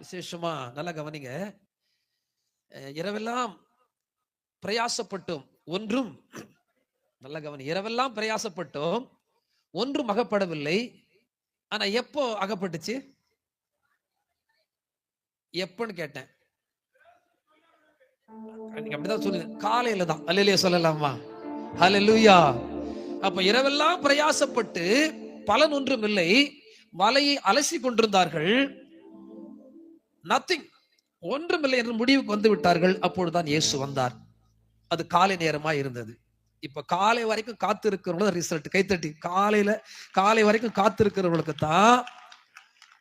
விசேஷமா நல்லா கவனிங்க. இரவெல்லாம் பிரயாசப்பட்டோம். ஒன்றும் நல்ல கவனி இரவெல்லாம் பிரயாசப்பட்டோம். ஒன்றும் அகப்படவில்லை. ஆனா எப்போ அகப்பட்டுச்சு? எப்பன்னு கேட்டேன். நீங்க அப்படிதான் சொல்லுங்க. காலையில தான். அல்லையா சொல்லலாமா ஹலலூயா அப்ப இரவெல்லாம் பிரயாசப்பட்டு பலன் ஒன்றும் இல்லை. வலையை அலசி கொண்டிருந்தார்கள். நத்திங் ஒன்றுமில்லை என்று முடிவுக்கு வந்து விட்டார்கள். அப்பொழுதுதான் இயேசு வந்தார். அது காலை நேரமா இருந்தது. இப்ப காலை வரைக்கும் காத்திருக்கிறவங்க ரிசல்ட் கைத்தட்டி காலையில காலை வரைக்கும் காத்திருக்கிறவங்களுக்கு தான்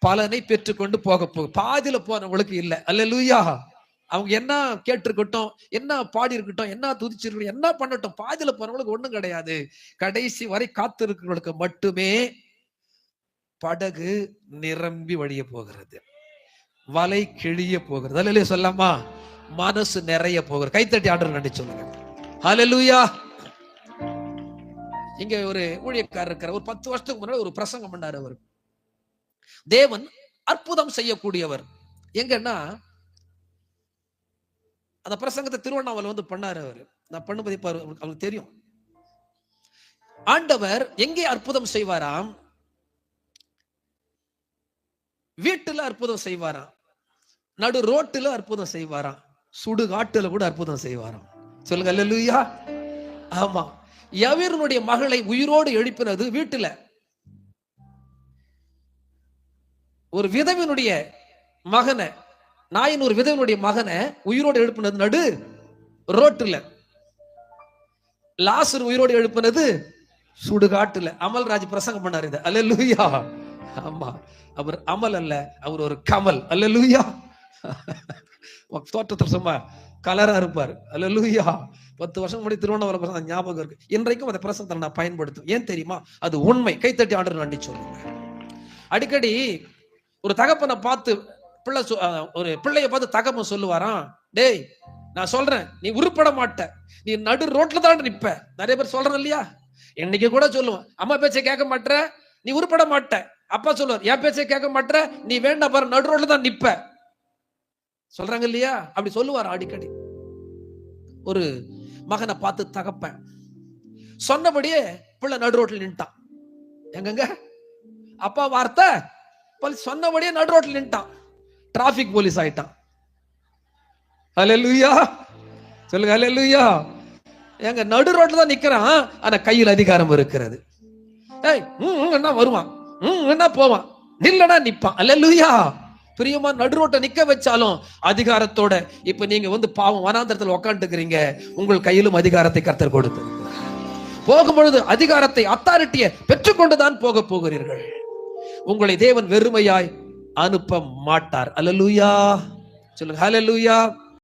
பலனை பெற்றுக்கொண்டு போக போகும் பாதியில போனவங்களுக்கு இல்லை. லூயா அவங்க என்ன கேட்டிருக்கட்டும் என்ன பாடி இருக்கட்டும் என்ன துதிச்சிருக்கட்டும் என்ன பண்ணட்டும் பாதியில போனவங்களுக்கு ஒண்ணும் கிடையாது. கடைசி வரை காத்திருக்கிறவங்களுக்கு மட்டுமே படகு நிரம்பி வழிய போகிறது. வலை கிழிய போகிறது. அல்ல சொல்லாமா மனசு நிறைய போகிறது. கைத்தட்டி ஆர்டர் நன்றி சொல்லுங்க. ஹalleluya இங்க ஒரு ஊழியக்காரர் இருக்கிற ஒரு பத்து வருஷத்துக்கு முன்னாடி ஒரு பிரசங்கம் பண்ணாரு அவர். தேவன் அற்புதம் செய்யக்கூடியவர். எங்கன்னா அந்த பிரசங்கத்தை திருவண்ணாமலை வந்து பண்ணாரு அவர். நான் பண்ணும்போது இப்ப அவருக்கு தெரியும். ஆண்டவர் எங்கே அற்புதம் செய்வாராம்? வீட்டுல அற்புதம் செய்வாராம். நடு ரோட்டுல அற்புதம் செய்வாராம். சுடுகாட்டுல கூட அற்புதம் செய்வாராம். சொல்லுங்க அல்லா ஆமா. யவீரனுடைய மகளை உயிரோடு எழுப்பினது வீட்டுல. ஒரு விதவினுடைய மகனை நாயின் ஒரு விதவினுடைய மகனை உயிரோடு எழுப்பினது நடு ரோட்டுல. லாசர் உயிரோடு எழுப்பினது சுடுகாட்டுல அமல்ராஜ் பிரசங்கம் பண்ணாரு இது. அல்ல லூயா ஆமா. அவர் அமல் அல்ல அவர் ஒரு கமல். அல்ல லூயா தோற்றத்தில் சும்மா கலரா இருப்பார். அல்லேலூயா பத்து வருஷம் முன்னாடி திருவண்ணாமலை பிரசாதம் ஞாபகம் இருக்கு. இன்றைக்கும் அந்த பிரசனத்தை நான் பயன்படுத்தும் ஏன் தெரியுமா? அது உண்மை. கைத்தட்டி ஆண்டு நன்றி சொல்லுங்க. அடிக்கடி ஒரு தகப்பனை பார்த்து பிள்ளை சொ- ஒரு பிள்ளைய பார்த்து தகப்பன் சொல்லுவாராம் டேய் நான் சொல்றேன். நீ உருப்பட மாட்ட. நீ நடு ரோட்ல தான் நிப்ப. நிறைய பேர் சொல்றேன் இல்லையா? இன்னைக்கு கூட சொல்லுவேன் அம்மா பேச்சை கேட்க மாட்டேற நீ உருப்பட மாட்ட. அப்பா சொல்லுவார் என் பேச்சை கேட்க மாட்டேற நீ வேண்டாம் பாரு நடு ரோட்ல தான் நிப்ப. சொல்றாங்க இல்லையா அப்படி சொல்லுவார் அடிக்கடி. ஒரு மகனை பார்த்து தகப்பேன். சொன்னபடியே பிள்ளை நடு ரோட்டில் நின்ட்டான். எங்கங்க? அப்பா வார்த்தை சொன்னபடியே நடு ரோட்டில் நின்ட்டான். டிராபிக் போலீஸ் ஆயிட்டான். ஹalleluya. சொல்லுங்க ஹalleluya. எங்க நடு ரோட்ல தான் நிக்கிறான் ஆனா கையில் அதிகாரம் இருக்கிறது. ஏய் ம், என்ன வருவான்? ம், என்ன போவான்? நில்லடா நிப்பான். அல்ல லூயா பிரியமா நடு ரோட்டை நிக்க வச்சாலும் அதிகாரத்தோட இப்ப நீங்க வந்து பாவம் வனாந்திரத்தில் உக்காந்துக்கிறீங்க உங்கள் கையிலும் அதிகாரத்தை கர்த்தர் கொடுத்து. போகும்பொழுது அதிகாரத்தை அத்தாரிட்டியை பெற்றுக்கொண்டுதான் போக போகிறீர்கள். உங்களை தேவன் வெறுமையாய் அனுப்ப மாட்டார். அலலுயா சொல்லுங்க ஹalleluya